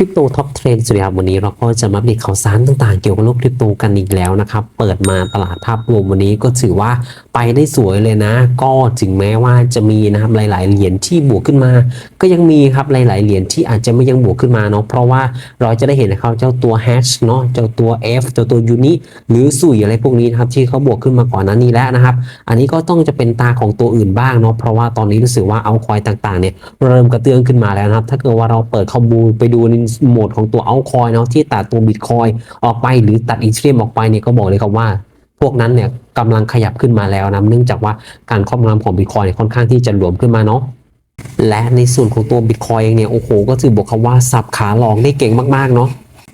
ริปโตท็อปเทรนด์สวัสดีครับวันนี้เราก็จะมาอัปเดตข่าวสารต่างๆ เกี่ยวกับโลกคริปโตกันอีกแล้วนะครับ เปิดมาตลาดภาพรวมวันนี้ก็ถือว่าไปได้สวยเลยนะ ก็ถึงแม้ว่าจะมีนะครับหลาย ๆ เหรียญที่บวกขึ้นมา ก็ยังมีครับหลาย ๆ เหรียญที่อาจจะไม่ยังบวกขึ้นมาเนาะเพราะว่าเราจะได้เห็นนะครับเจ้าตัว hash เนาะเจ้าตัว f เจ้าตัว uni หรือสุยอะไรพวกนี้นะครับที่เขาบวกขึ้นมาก่อนนั้นนี้แล้วนะครับ อันนี้ก็ต้องจะเป็นตาของตัวอื่นบ้างเนาะเพราะว่าตอนนี้รู้สึกว่าเอาคอยต่าง ๆ เนี่ยเริ่มกระเตื้องขึ้นมาแล้วนะครับ ถ้าเกิดว่าเราเปิดข้อมูลไปดูในโหมดของตัวเอาคอยเนาะที่ตัดตัวบิตคอยออกไปหรือตัดอีเทเรียมออกไปเนี่ยก็บอกเลยครับว่า พวกนั้นเนี่ยกำลังขยับขึ้นมาแล้วนะเนื่องจากว่าการครอบงำของบิตคอยเนี่ยค่อนข้างที่จะหลวมขึ้นมาเนาะและในส่วนของตัวบิตคอยเองเนี่ยโอ้โหก็ถือบอกคำว่าสับขาหลอกได้เก่งมากๆเนาะ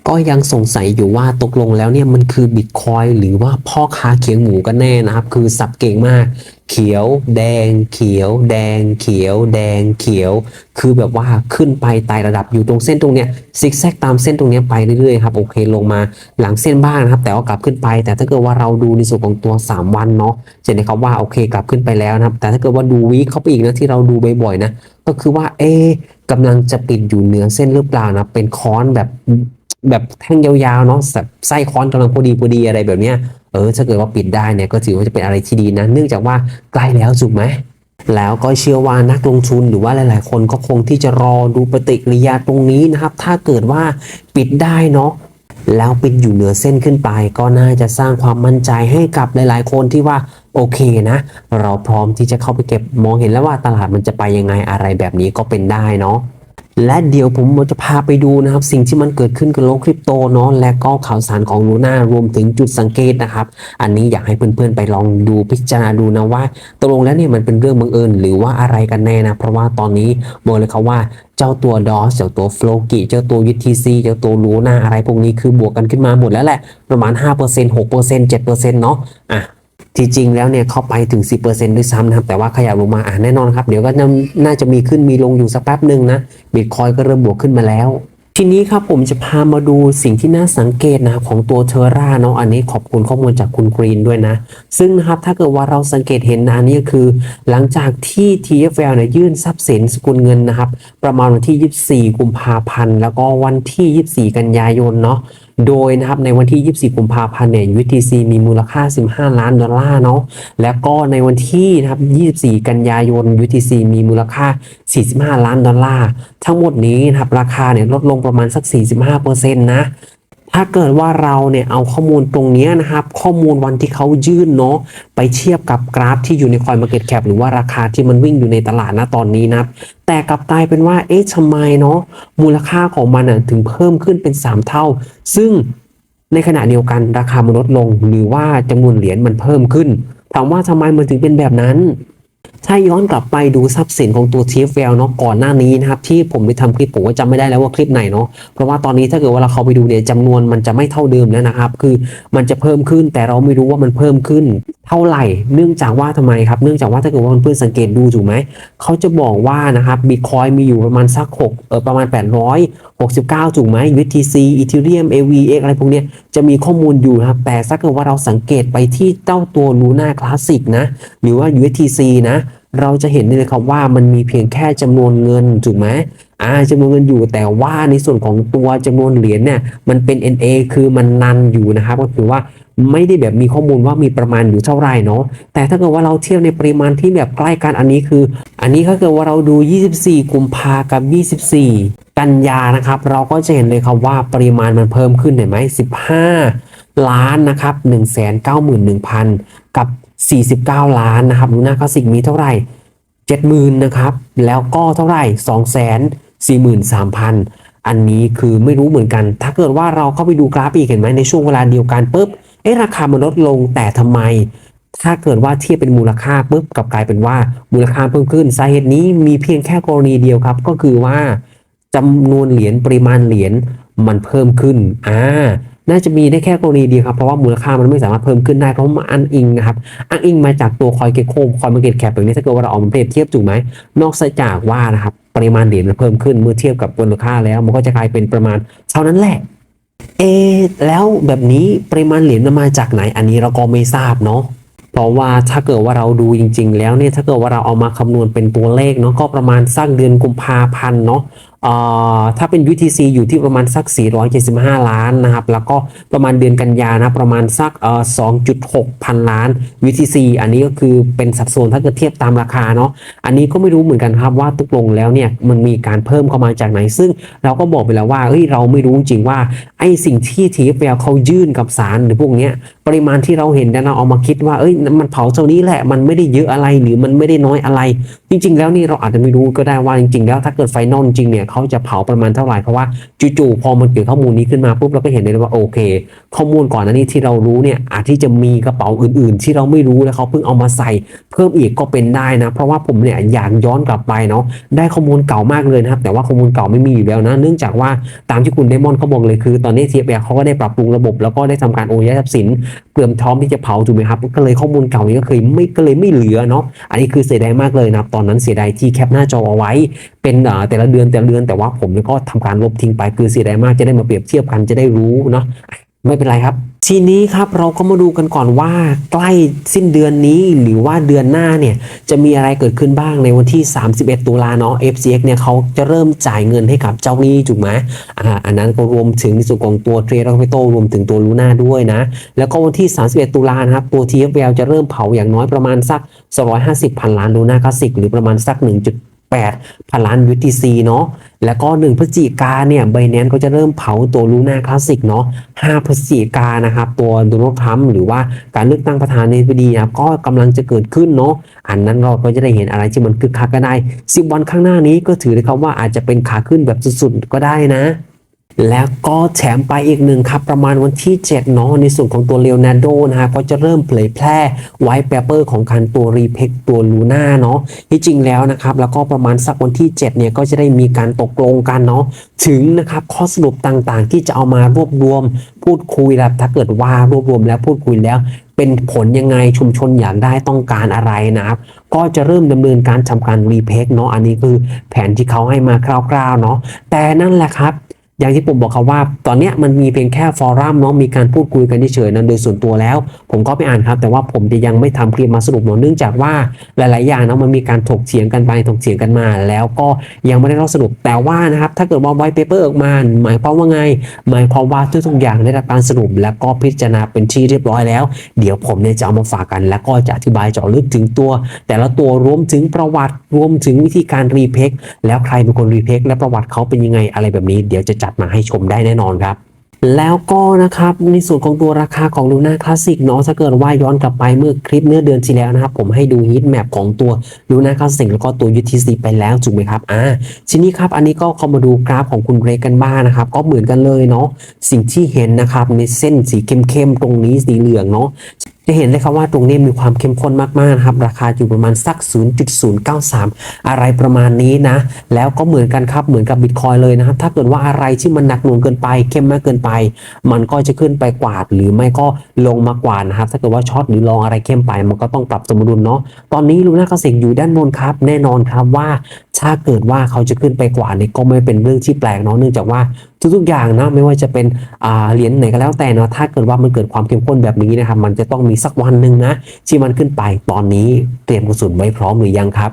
ก็ยังสงสัยอยู่ว่าตกลงแล้วเนี่ยมันคือบิตคอยหรือว่าพ่อค้าเขียงหมูกันแน่นะครับ คือสับเก่งมาก เขียว แดง เขียว แดง เขียว แดง เขียว คือแบบว่าขึ้นไปไต่ระดับอยู่ตรงเส้นตรงเนี้ยซิกแซกตามเส้นตรงเนี้ยไปเรื่อยๆครับโอเคลงมาหลังเส้นบ้างนะครับ แต่ว่ากลับขึ้นไป แต่ถ้าเกิดว่าเราดูในส่วนของตัว 3 วันเนาะจะเห็นนะครับว่าโอเคกลับขึ้นไปแล้วนะครับ แต่ถ้าเกิดว่าดูวีคเข้าไปอีกนะที่เราดูบ่อยๆนะก็คือว่าเอ๊กำลังจะปิดอยู่เหนือเส้นหรือเปล่านะเป็นค้อนแบบ แบบแท่งยาวๆเนาะแบบไส้ค้อนกำลังพอดีพอดีอะไรแบบเนี้ยเออถ้าเกิดว่าปิดได้เนี่ยก็ถือว่าจะเป็นอะไรที่ดีนะ เนื่องจากว่าใกล้แล้วถูกไหมแล้วก็เชื่อว่านักลงทุนหรือว่าหลาย ๆ คนก็คงที่จะรอดูปฏิกิริยาตรงนี้นะครับ ถ้าเกิดว่าปิดได้เนาะแล้วปิดอยู่เหนือเส้นขึ้นไป ก็น่าจะสร้างความมั่นใจให้กับหลาย ๆ คนที่ว่าโอเคนะ เราพร้อมที่จะเข้าไปเก็บมองเห็นแล้วว่าตลาดมันจะไปยังไงอะไรแบบนี้ก็เป็นได้เนาะ และเดี๋ยวผมจะพาไปดูนะครับ สิ่งที่มันเกิดขึ้นกับโลกคริปโตเนาะและก็ข่าวสารของลูน่ารวมถึงจุดสังเกตนะครับ อันนี้อยากให้เพื่อนๆไปลองดูพิจารณาดูนะว่าตกลงแล้วเนี่ยมันเป็นเรื่องบังเอิญหรือว่าอะไรกันแน่นะ เพราะว่าตอนนี้บอกเลยครับว่าเจ้าตัวดอสเจ้าตัวโฟลกิเจ้าตัว UTC เจ้าตัวลูน่าอะไรพวกนี้คือบวกกันขึ้นมาหมดแล้วแหละประมาณ 5% 6% 7%เนาะอะ ที่จริงแล้วเนี่ยเข้าไปถึง 10%ด้วยซ้ำนะครับแต่ว่าขยับลงมาอ่าแน่นอนครับเดี๋ยวก็น่าจะมีขึ้นมีลงอยู่สักแป๊บหนึ่งนะบิตคอยก็เริ่มบวกขึ้นมาแล้วทีนี้ครับผมจะพามาดูสิ่งที่น่าสังเกตนะครับของตัวเทอร่าเนาะอันนี้ขอบคุณข้อมูลจากคุณกรีนด้วยนะ ซึ่งนะครับถ้าเกิดว่าเราสังเกตเห็นนะอันนี้คือ หลังจากที่ TFL เนี่ยยื่นทรัพย์สินสกุลเงินนะครับ ประมาณวันที่ 24 กุมภาพันธ์ แล้วก็วันที่ 24 กันยายนเนาะ โดยนะครับในวันที่ 24กุมภาพันธ์เนี่ย UTC มีมูลค่า 15 ล้านดอลลาร์เนาะแล้วก็ในวันที่นะครับ 24 กันยายน UTC มีมูลค่า 45 ล้านดอลลาร์ทั้งหมดนี้นะครับราคาเนี่ยลดลงประมาณสัก 45%นะ ถ้าเกิดว่าเราเนี่ยเอาข้อมูลตรงนี้นะครับ ข้อมูลวันที่เขายื่นเนาะไปเทียบกับกราฟที่อยู่ในคอยมาเก็ตแคปหรือว่าราคาที่มันวิ่งอยู่ในตลาดนะตอนนี้นะครับแต่กลับกลายเป็นว่าเอ๊ะทำไมเนาะมูลค่าของมันอะถึงเพิ่มขึ้นเป็น 3 เท่า ซึ่งในขณะเดียวกันราคามันลดลง หรือว่าจำนวนเหรียญมันเพิ่มขึ้นถามว่าทำไมมันถึงเป็นแบบนั้น ถ้าย้อนกลับไปดูทรัพย์สินของตัว TFL เฟลเนาะก่อนหน้านี้นะครับที่ผมได้ทำคลิปผมก็จำไม่ได้แล้วว่าคลิปไหนเนาะเพราะว่าตอนนี้ถ้าเกิดว่าเราเข้าไปดูเนี่ยจำนวนมันจะไม่เท่าเดิมแล้วนะครับ คือมันจะเพิ่มขึ้นแต่เราไม่รู้ว่ามันเพิ่มขึ้น เท่าไหร่ เนื่องจากว่าทำไมครับ เนื่องจากว่าถ้าเกิดว่าเพื่อนสังเกตดูถูกไหมเขาจะบอกว่านะครับบิตคอยมีอยู่ประมาณสัก6เออประมาณ 869 ถูกไหม UTC Ethereum AVX อะไรพวกเนี้ยจะมีข้อมูลอยู่นะครับแต่ถ้าเกิดว่าเราสังเกตไปที่เจ้าตัว Luna Classic นะหรือว่า UTC นะ เราจะเห็นได้เลยครับว่ามันมีเพียงแค่จำนวนเงินถูกไหมอ่าจำนวนเงินอยู่แต่ว่าในส่วนของตัวจำนวนเหรียญเนี่ยมันเป็น NA คือมันนันอยู่นะครับก็คือว่าไม่ได้แบบมีข้อมูลว่ามีประมาณอยู่เท่าไรเนาะแต่ถ้าเกิดว่าเราเทียบในปริมาณที่แบบใกล้กันอันนี้คือ อันนี้ถ้าเกิดว่าเราดู 24 กุมภากับ 24 กันยานะครับ เราก็จะเห็นเลยครับว่าปริมาณมันเพิ่มขึ้นเห็นไหม15 ล้านนะครับ 191,000 กับ 49 ล้านนะครับลูน่าคลาสสิกมีเท่าไหร่ 70,000นะครับ แล้วก็เท่าไหร่ 243,000 อันนี้คือไม่รู้เหมือนกัน ถ้าเกิดว่าเราเข้าไปดูกราฟอีกเห็นไหมในช่วงเวลาเดียวกันปุ๊บ เอ๊ะราคามันลดลงแต่ทำไม ถ้าเกิดว่าเทียบเป็นมูลค่าปุ๊บกลับกลายเป็นว่ามูลค่าเพิ่มขึ้น สาเหตุนี้มีเพียงแค่กรณีเดียวครับ ก็คือว่าจำนวนเหรียญปริมาณเหรียญมันเพิ่มขึ้น อ่า น่าจะมีได้แค่กรณีเดียวครับ เพราะว่ามูลค่ามันไม่สามารถเพิ่มขึ้นได้เพราะมันอ้างอิงนะครับอ้างอิงมาจากตัวคอยเก็ตโคมคอยมาเก็ตแคปแบบนี้ถ้าเกิดว่าเราเอามาเปรียบเทียบถูกไหมนอกจากว่านะครับปริมาณเหรียญมันเพิ่มขึ้นเมื่อเทียบกับมูลค่าแล้ว มันก็จะกลายเป็นประมาณเท่านั้นแหละเอแล้วแบบนี้ปริมาณเหรียญมันมาจากไหนอันนี้เราก็ไม่ทราบเนาะเพราะว่าถ้าเกิดว่าเราดูจริง ๆ แล้วเนี่ยถ้าเกิดว่าเราเอามาคำนวณเป็นตัวเลขเนาะก็ประมาณสักเดือนกุมภาพันธ์เนาะ ถ้าเป็น UTC อยู่ที่ประมาณสัก 475 ล้านนะครับ แล้วก็ประมาณเดือนกันยานะประมาณสัก 2.6 พันล้าน UTC อันนี้ก็คือเป็นสัดส่วนถ้าเกิดเทียบตามราคาเนาะ อันนี้ก็ไม่รู้เหมือนกันครับว่าตกลงแล้วเนี่ยมันมีการเพิ่มเข้ามาจากไหน ซึ่งเราก็บอกไปแล้วว่าเฮ้ยเราไม่รู้จริงว่าไอ้สิ่งที่ TFL เขายื่นกับศาลหรือพวกเนี้ย ปริมาณที่เราเห็นเนี่ยเราเอามาคิดว่าเอ้ยมันเผาเท่านี้แหละมันไม่ได้เยอะอะไรหรือมันไม่ได้น้อยอะไร จริง ๆ แล้วนี่เราอาจจะไม่รู้ก็ได้ว่าจริง ๆ แล้วถ้าเกิดไฟนอลจริงเนี่ยเขาจะเผาประมาณเท่าไหร่เพราะว่าจู่ๆพอมันเกิดข้อมูลนี้ขึ้นมาปุ๊บเราก็เห็นเลยว่าโอเค ข้อมูลก่อนหน้านี้ที่เรารู้เนี่ยอาจที่จะมีกระเป๋าอื่น ๆ ที่เราไม่รู้แล้วเขาเพิ่งเอามาใส่ เพิ่มอีกก็เป็นได้นะ เพราะว่าผมเนี่ยอยากย้อนกลับไปเนาะได้ข้อมูลเก่ามากเลยนะครับแต่ว่าข้อมูลเก่าไม่มีอยู่แล้วนะ เนื่องจากว่าตามที่คุณเดมอนเขาบอกเลยคือ ตอนนี้ TFL เขาก็ได้ปรับปรุงระบบ แล้วก็ได้ทำการโอนย้ายทรัพย์สินเตรียมพร้อมที่จะเผาถูกไหมครับก็เลยข้อมูลเก่านี้ก็เคยไม่ก็เลยไม่เหลือเนาะอันนี้คือเสียดายมากเลยนะครับตอนนั้นเสียดายที่แคปหน้าจอเอาไว้ เป็นแต่ละเดือนแต่ละเดือนแต่ว่าผมก็ทำการลบทิ้งไปคือเสียดายมากจะได้มาเปรียบเทียบกันจะได้รู้เนาะ ไม่เป็นไรครับ ทีนี้ครับเราก็มาดูกันก่อนว่าใกล้สิ้นเดือนนี้หรือว่าเดือนหน้าเนี่ยจะมีอะไรเกิดขึ้นบ้างในวันที่ 31 ตุลาเนาะ FCX เนี่ยเขาจะเริ่มจ่ายเงินให้กับเจ้าหนี้ถูกไหมอ่าอันนั้นก็รวมถึงในส่วนของตัวเทรดแล้วก็โตรวมถึงตัวลูน่าด้วยนะ แล้วก็วันที่ 31 ตุลานะครับตัว TFL จะเริ่มเผาอย่างน้อยประมาณสัก 250 พันล้านลูน่าคลาสสิกหรือประมาณสัก1.8 พันล้าน UTC เนาะ แล้วก็ 1พฤศจิกาเนี่ยไบแนนก็จะเริ่มเผาตัวลูน่าคลาสสิกเนาะ5พฤศจิกานะครับตัวโดนัลด์ทรัมป์หรือว่าการเลือกตั้งประธานาธิบดีนะครับก็กำลังจะเกิดขึ้นเนาะ อันนั้นเราก็จะได้เห็นอะไรที่มันคึกคักก็ได้ 10 วันข้างหน้านี้ก็ถือได้ครับว่าอาจจะเป็นขาขึ้นแบบสุดๆก็ได้นะ แล้วก็แถมไปอีกหนึ่งครับ ประมาณวันที่ 7 เนาะในส่วนของตัวเลโอนาร์โดนะฮะก็จะเริ่มเผยแพร่ไวท์เปเปอร์ของการตัวรีเพคตัวลูน่าเนาะที่จริงแล้วนะครับ แล้วก็ประมาณสักวันที่ 7 เนี่ย ก็จะได้มีการตกลงกันเนาะถึงนะครับข้อสรุปต่างๆ ที่จะเอามารวบรวมพูดคุยแล้วถ้าเกิดว่ารวบรวมแล้วพูดคุยแล้วเป็นผลยังไงชุมชนอยากได้ต้องการอะไรนะครับก็จะเริ่มดำเนินการทำการรีเพคเนาะอันนี้คือแผนที่เขาให้มาคร่าวๆเนาะแต่นั่นแหละครับ อย่างที่ผมบอกครับว่า ตอนนี้มันมีเพียงแค่ฟอรัมเนาะมีการพูดคุยกันเฉยๆนั้นโดยส่วนตัวแล้ว ผมก็ไปอ่านครับ แต่ว่าผมจะยังไม่ทำคลิปมาสรุปเนาะเนื่องจากว่าหลายๆอย่างเนาะมันมีการถกเถียงกันไปถกเถียงกันมา แล้วก็ยังไม่ได้รับสรุปแต่ว่านะครับถ้าเกิดว่าไวท์เปเปอร์ออกมาหมายความว่าไง หมายความว่าทุกๆอย่างได้รับการสรุป แล้วก็พิจารณาเป็นที่เรียบร้อยแล้ว เดี๋ยวผมเนี่ยจะเอามาฝากกัน แล้วก็จะอธิบายเจาะลึกถึงตัว แต่ละตัวรวมถึงประวัติรวมถึงวิธีการรีเพคแล้วใครเป็นคนรีเพคและประวัติเขาเป็นยังไงอะไรแบบนี้เดี๋ยวจะจัดมาให้ชมได้แน่นอนครับ แล้วก็นะครับในส่วนของตัวราคาของลูน่าคลาสสิกเนาะถ้าเกิดว่าย้อนกลับไปเมื่อคลิปเมื่อเดือนที่แล้วนะครับ ผมให้ดูฮีทแมปของตัวลูน่าคลาสสิกแล้วก็ตัว UTC ไปแล้วถูกไหมครับอ่าทีนี้ครับอันนี้ก็เข้ามาดูกราฟของคุณเรกกันบ้างนะครับ ก็เหมือนกันเลยเนาะสิ่งที่เห็นนะครับในเส้นสีเข้มๆตรงนี้สีเหลืองเนาะ จะเห็นเลยครับว่าตรงนี้มีความเข้มข้นมากๆนะครับ ราคาอยู่ประมาณสัก 0.093 อะไรประมาณนี้นะ แล้วก็เหมือนกันครับ เหมือนกับบิตคอยเลยนะครับ ถ้าเกิดว่าอะไรที่มันหนักหน่วงเกินไป เข้มมากเกินไป มันก็จะขึ้นไปกวาด หรือไม่ก็ลงมากวาดนะครับ ถ้าเกิดว่าช็อตหรือลองอะไรเข้มไป มันก็ต้องปรับสมดุลเนาะ ตอนนี้ลูน่าคลาสสิกอยู่ด้านบนครับ แน่นอนครับว่า ถ้าเกิดว่าเขาจะขึ้นไปกว่านี้ก็ไม่เป็นเรื่องที่แปลกเนาะเนื่องจากว่าทุกๆอย่างนะไม่ว่าจะเป็นเหรียญไหนก็แล้วแต่เนาะถ้าเกิดว่ามันเกิดความเข้มข้นแบบนี้นะครับมันจะต้องมีสักวันหนึ่งนะที่มันขึ้นไปตอนนี้เตรียมกระสุนไว้พร้อมหรือยังครับ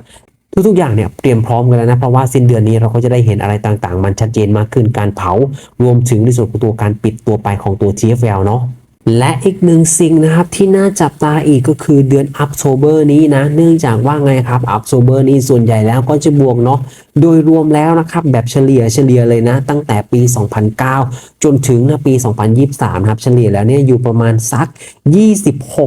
ทุกๆอย่างเนี่ยเตรียมพร้อมกันแล้วนะเพราะว่าสิ้นเดือนนี้เราก็จะได้เห็นอะไรต่างๆ มันชัดเจนมากขึ้นการเผารวมถึงในส่วนของตัวการปิดตัวไปของตัว TFL เนาะ และอีกหนึ่งสิ่งนะครับที่น่าจับตาอีกก็คือเดือน October นี้นะ เนื่องจากว่าไงครับ October นี้ส่วนใหญ่แล้วก็จะบวกเนาะโดยรวมแล้วนะครับแบบเฉลี่ยเฉลี่ยเลยนะ ตั้งแต่ปี 2009 จนถึงนะปี 2023ครับเฉลี่ยแล้วเนี่ยอยู่ประมาณสัก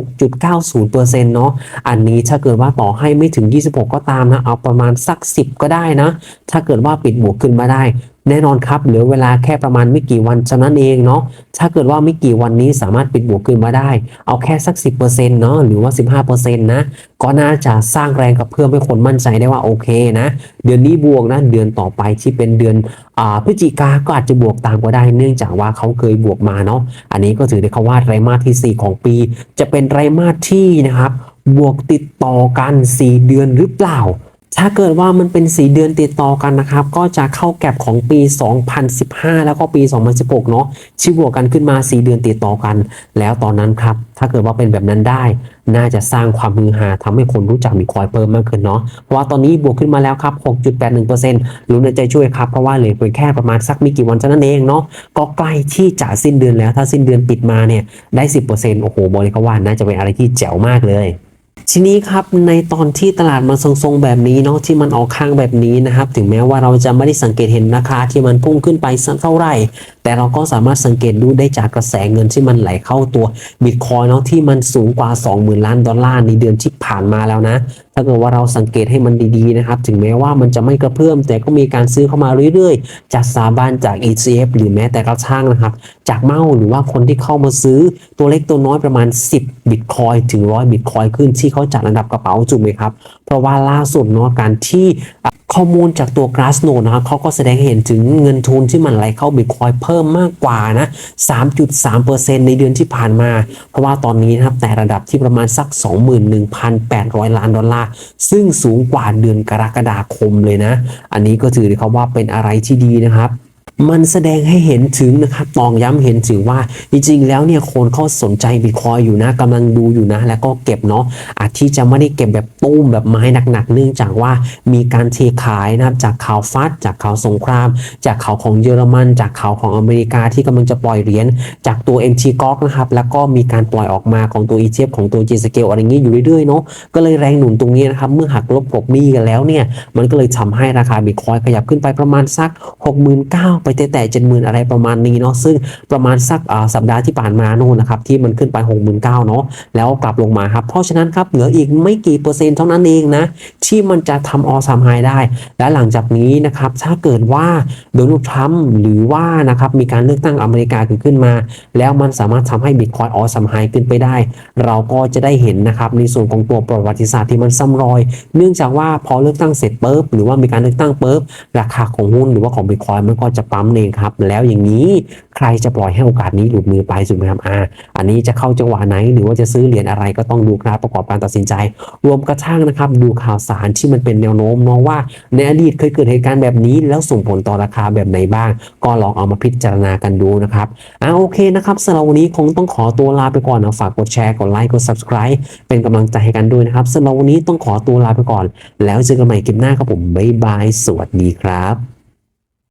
26.90%เนาะอันนี้ถ้าเกิดว่าต่อให้ไม่ถึง 26 ก็ตามนะ เอาประมาณสัก 10 ก็ได้นะ ถ้าเกิดว่าปิดบวกขึ้นมาได้ แน่นอนครับเหลือเวลาแค่ประมาณไม่กี่วันเท่านั้นเองเนาะถ้าเกิดว่าไม่กี่วันนี้สามารถปิดบวกขึ้นมาได้ เอาแค่สัก 10%เนาะหรือว่า 15%นะก็น่าจะสร้างแรงกับเพื่อให้คนมั่นใจได้ว่าโอเคนะเดือนนี้บวกนะเดือนต่อไปที่เป็นเดือนอพฤศจิกาก็อาจจะบวกตามก็ได้ เนื่องจากว่าเขาเคยบวกมาเนาะอันนี้ก็ถือได้คำว่าไตรมาสที่ 4 ของปี จะเป็นไตรมาสที่นะครับบวกติดต่อกัน 4 เดือนหรือเปล่า ถ้าเกิดว่ามันเป็น 4 เดือนติดต่อกันนะครับ ก็จะเข้าแก็บของปี 2015 แล้วก็ปี 2016 เนาะที่บวกกันขึ้นมา 4 เดือนติดต่อกัน แล้วตอนนั้นครับ ถ้าเกิดว่าเป็นแบบนั้นได้ น่าจะสร้างความฮือฮาทำให้คนรู้จักบิตคอยเพิ่มมากขึ้นเนาะ เพราะว่าตอนนี้บวกขึ้นมาแล้วครับ 6.81%ลุ้นในใจช่วยครับ เพราะว่าเหลือเพียงแค่ประมาณสักไม่กี่วันเท่านั้นเองเนาะ ก็ใกล้ที่จะสิ้นเดือนแล้ว ถ้าสิ้นเดือนปิดมาเนี่ย ได้ 10%โอ้โห บริกว่าน่าจะเป็นอะไรที่แจ๋วมากเลย ทีนี้ครับในตอนที่ตลาดมันทรงๆแบบนี้เนาะที่มันออกข้างแบบนี้นะครับ ถึงแม้ว่าเราจะไม่ได้สังเกตเห็นราคาที่มันพุ่งขึ้นไปสักเท่าไหร่ แต่เราก็สามารถสังเกตดูได้จากกระแสเงินที่มันไหลเข้าตัวบิตคอยเนาะที่มันสูงกว่า 20,000 ล้านดอลลาร์ในเดือนที่ผ่านมาแล้วนะ ถ้าเกิดว่าเราสังเกตให้มันดีๆนะครับ ถึงแม้ว่ามันจะไม่กระเพื่อม แต่ก็มีการซื้อเข้ามาเรื่อยๆ จากสถาบันจาก ETF หรือแม้แต่กระช่างนะครับ จากเมาหรือว่าคนที่เข้ามาซื้อตัวเล็กตัวน้อยประมาณ 10บิตคอยถึง 100บิตคอยขึ้นที่เขาจัดระดับกระเป๋าจุ่มไหมครับ เพราะว่าล่าสุดเนาะการที่ ข้อมูลจากตัว Glassnode นะครับเขาก็แสดงให้เห็นถึงเงินทุนที่มันไหลเข้าบิตคอยเพิ่มมากกว่านะ 3.3%ในเดือนที่ผ่านมา เพราะว่าตอนนี้นะครับแต่ระดับที่ประมาณสัก 21,800 ล้านดอลลาร์ ซึ่งสูงกว่าเดือนกรกฎาคมเลยนะ อันนี้ก็ถือได้ครับว่าเป็นอะไรที่ดีนะครับ มันแสดงให้เห็นถึงนะครับตองย้ำเห็นถึงว่าจริงๆแล้วเนี่ยคนเขาสนใจบิตคอยอยู่นะกำลังดูอยู่นะ แล้วก็เก็บเนาะอาจที่จะไม่ได้เก็บแบบตุ้มแบบไม้หนักๆเนื่องจากว่ามีการเทขายนะครับจากข่าวฟัดจากข่าวสงคราม จากข่าวของเยอรมัน จากข่าวของอเมริกาที่กำลังจะปล่อยเหรียญจากตัว MT g o นะครับแล้วก็มีการปล่อยออกมาของตัว ETF ของตัว G Scale อะไรอย่างนี้อยู่เรื่อยๆเนาะก็เลยแรงหนุนตรงนี้นะครับเมื่อหักลบกลบหนี้กันแล้วเนี่ยมันก็เลยทำให้ราคาบิตคอยขยับขึ้นไปประมาณสัก 69,000ไปแต่แต่70,000อะไรประมาณนี้เนาะซึ่งประมาณสักสัปดาห์ที่ผ่านมาโน่นนะครับที่มันขึ้นไป69,000เนาะแล้วกลับลงมาครับเพราะฉะนั้นครับเหลืออีกไม่กี่เปอร์เซ็นต์เท่านั้นเองนะที่มันจะทำออซัมไฮได้ และหลังจากนี้นะครับถ้าเกิดว่าโดนัลด์ทรัมป์หรือว่านะครับมีการเลือกตั้งอเมริกาเกิดขึ้นมา แล้วมันสามารถทำให้บิตคอยออซัมไฮขึ้นไปได้ เราก็จะได้เห็นนะครับในส่วนของตัวประวัติศาสตร์ที่มันซ้ำรอย เนื่องจากว่าพอเลือกตั้งเสร็จปุ๊บหรือว่ามีการเลือกตั้งปุ๊บราคาของหุ้นหรือว่าของบิตคอยมันก็จะปั๊มเองครับ แล้วอย่างนี้ใครจะปล่อยให้โอกาสนี้หลุดมือไปสุดไหมครับอ่าอันนี้จะเข้าจังหวะไหน หรือว่าจะซื้อเหรียญอะไรก็ต้องดูครับประกอบการตัดสินใจ รวมกระทั่งนะครับ ดูข่าวสารที่มันเป็นแนวโน้มเนาะว่าในอดีตเคยเกิดเหตุการณ์แบบนี้ แล้วส่งผลต่อราคาแบบไหนบ้าง ก็ลองเอามาพิจารณากันดูนะครับอ่าโอเคนะครับสำหรับวันนี้คงต้องขอตัวลาไปก่อนนะฝากกดแชร์กดไลค์กด subscribe เป็นกำลังใจให้กันด้วยนะครับสำหรับวันนี้ต้องขอตัวลาไปก่อน แล้วเจอกันใหม่คลิปหน้าครับผมบ๊ายบายสวัสดีครับ